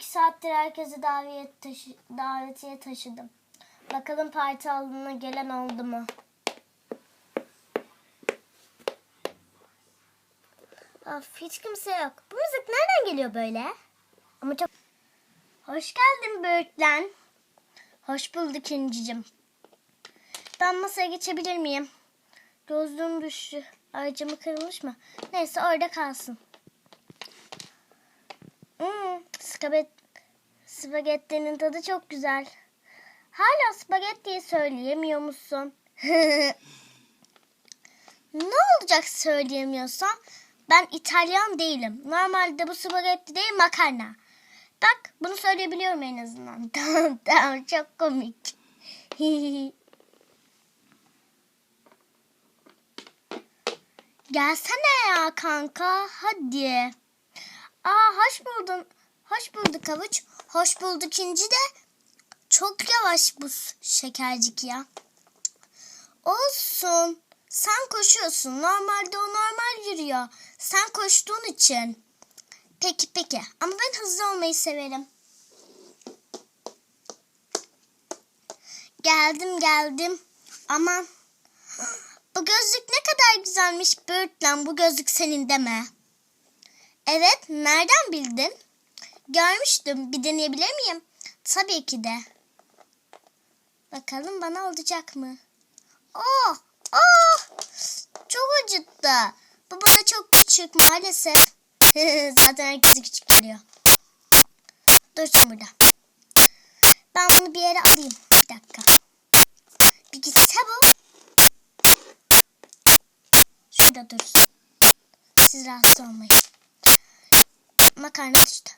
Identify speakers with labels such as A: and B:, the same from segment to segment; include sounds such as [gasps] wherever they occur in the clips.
A: iki saattir herkese davet taşı davetiye taşıdım. Bakalım parti alanına gelen oldu mu? Of hiç kimse yok. Bu müzik nereden geliyor böyle? Ama çok... Hoş geldin Böğürtlen. Hoş bulduk İncicim. Ben masaya geçebilir miyim? Gözlüğüm düştü. Aracımı kırılmış mı? Neyse orada kalsın. Hmm, skabet, spagettinin tadı çok güzel. Hala spagettiyi söyleyemiyor musun? [laughs] ne olacak söyleyemiyorsan? Ben İtalyan değilim. Normalde bu spagetti değil makarna. Bak bunu söyleyebiliyorum en azından. [laughs] tamam tamam çok komik. [laughs] Gelsene ya kanka hadi. Aa hoş buldun. Hoş bulduk havuç. Hoş bulduk inci de. Çok yavaş bu şekercik ya. Olsun. Sen koşuyorsun. Normalde o normal yürüyor. Sen koştuğun için. Peki peki. Ama ben hızlı olmayı severim. Geldim geldim. Aman. [gasps] Bu gözlük ne kadar güzelmiş Birdland. Bu gözlük senin deme. Evet, nereden bildin? Görmüştüm. Bir deneyebilir miyim? Tabii ki de. Bakalım bana olacak mı? Oh, oh! Çok acıttı. Bu bana çok küçük maalesef. [laughs] Zaten herkese küçük geliyor. Dursun burada. Ben bunu bir yere alayım. Bir dakika. Bir bu. Şurada dursun. Siz rahatsız olmayın. Makarna düştü.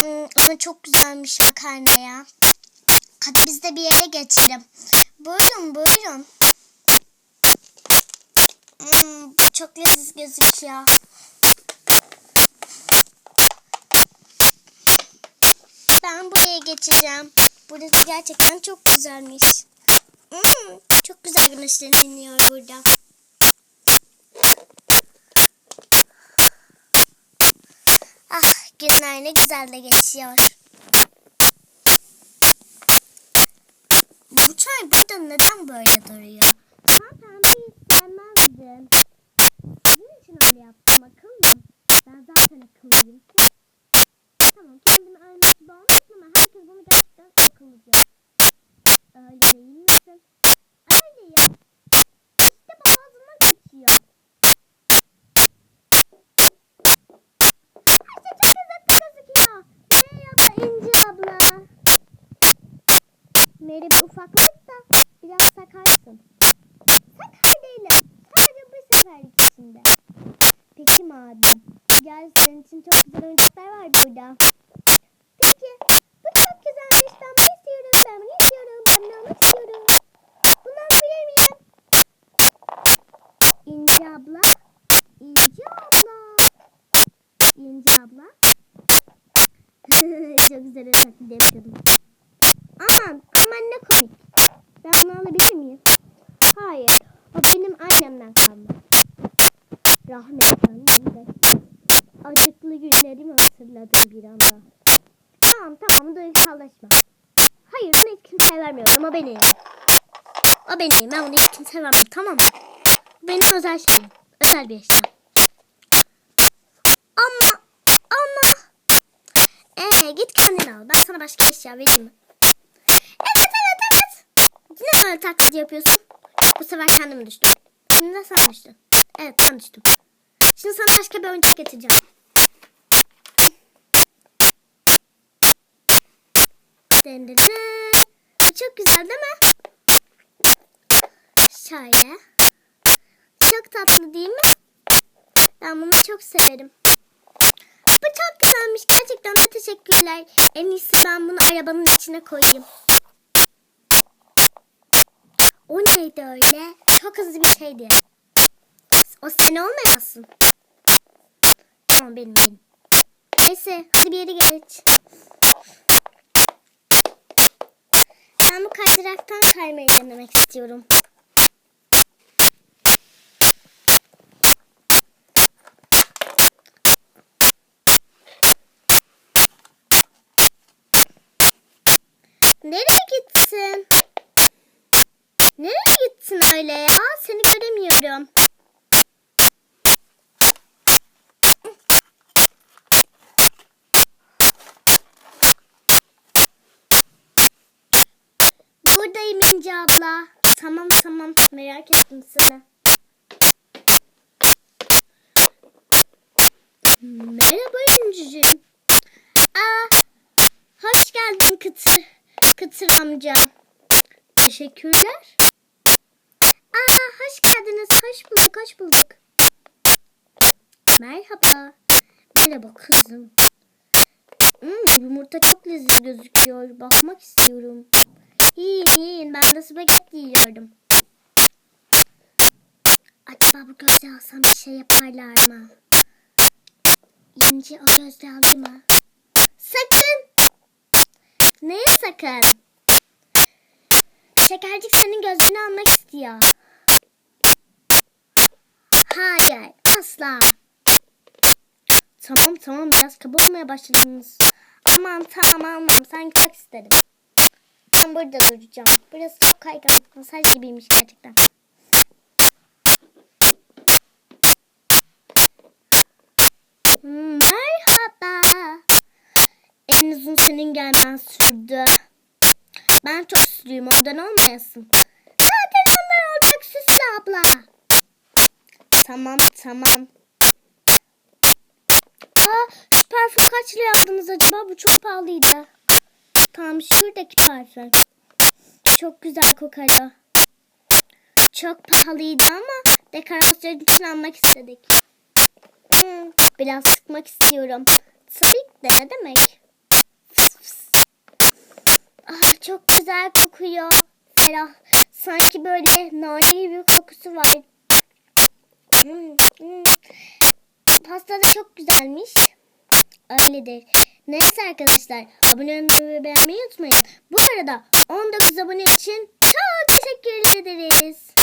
A: Hmm, ama çok güzelmiş makarna ya. Hadi biz de bir yere geçelim. Buyurun buyurun. Hmm, çok leziz gözüküyor. Ben buraya geçeceğim. Burası gerçekten çok güzelmiş. Hmm, çok güzel güneşleniyor burada. Ah günler ne güzel de geçiyor. Bu çay burada neden böyle duruyor? Sen pembeyi sevmezdin. Sizin için öyle yaptım akıllım. Ben zaten akıllıyım. Tamam kendimi övmek gibi olmasın ama herkes bunu gerçekten akıllı diyor. Öyle değil misin? Öyleyim. İşte İnci abla. Merhaba ufaklık da biraz sakarsın. Sakar değilim. Sadece bir seferlik içinde. Peki madem. Gel senin için çok güzel oyuncaklar var burada. Çok güzel taklit yapıyordum. Aman aman ne komik. Ben bunu alabilir miyim? Hayır. O benim annemden kalma. Rahmetten evet. Acıklı günlerimi hatırladım bir anda. Tamam tamam duygusallaşma. Hayır onu hiç kimseye vermiyorum. O benim. O benim. Ben onu hiç kimseye vermem. Tamam mı? Benim özel şeyim. Özel bir eşya. Ama ama ee, git kendin al. Ben sana başka eşya vereyim mi? Evet evet evet. Yine öyle taklit yapıyorsun. Bu sefer kendim düştüm. Şimdi de sen düştün. Evet ben düştüm. Şimdi sana başka bir oyuncak getireceğim. Dın çok güzel değil mi? Şöyle. Çok tatlı değil mi? Ben bunu çok severim. Bu çok güzelmiş. Gerçekten de teşekkürler. En iyisi ben bunu arabanın içine koyayım. O neydi öyle? Çok hızlı bir şeydi. O sen olmayasın. Tamam benim benim. Neyse hadi bir yere geç. Ben bu kaydıraktan kaymayı denemek istiyorum. Nereye gitsin? Nereye gitsin öyle ya? Seni göremiyorum. Buradayım İnce abla. Tamam tamam merak ettim seni. Merhaba İnci'cim. Aa, hoş geldin Kıtır, Kıtır amca. Teşekkürler. Aa, hoş geldiniz. Hoş bulduk, hoş bulduk. Merhaba. Merhaba kızım. Hmm, yumurta çok lezzetli gözüküyor. Bakmak istiyorum. Yiyin yiyin. Ben de spagetti yiyorum. Acaba bu gözle alsam bir şey yaparlar mı? İnci o gözle aldı mı? Sakın? Şekercik senin gözlüğünü almak istiyor. Hayır, asla. Tamam tamam biraz kaba olmaya başladınız. Aman tamam almam sanki çok isterim. Ben burada duracağım. Burası çok kaygan. Masaj gibiymiş gerçekten. Uzun senin gelmen sürdü. Ben çok süslüyüm ondan olmayasın. Zaten ondan olacak süslü abla. Tamam tamam. Aa, şu parfüm kaç liraya aldınız acaba? Bu çok pahalıydı. Tamam şuradaki parfüm. Çok güzel kokarı. Çok pahalıydı ama dekorasyon için almak istedik. Hmm, biraz sıkmak istiyorum. Tabii ki de ne demek? Ah, çok güzel kokuyor. Ferah. Sanki böyle nane gibi bir kokusu var. Hmm, hmm. Pasta da çok güzelmiş. Öyledir. Neyse arkadaşlar abone olmayı ve beğenmeyi unutmayın. Bu arada 19 abone için çok teşekkür ederiz.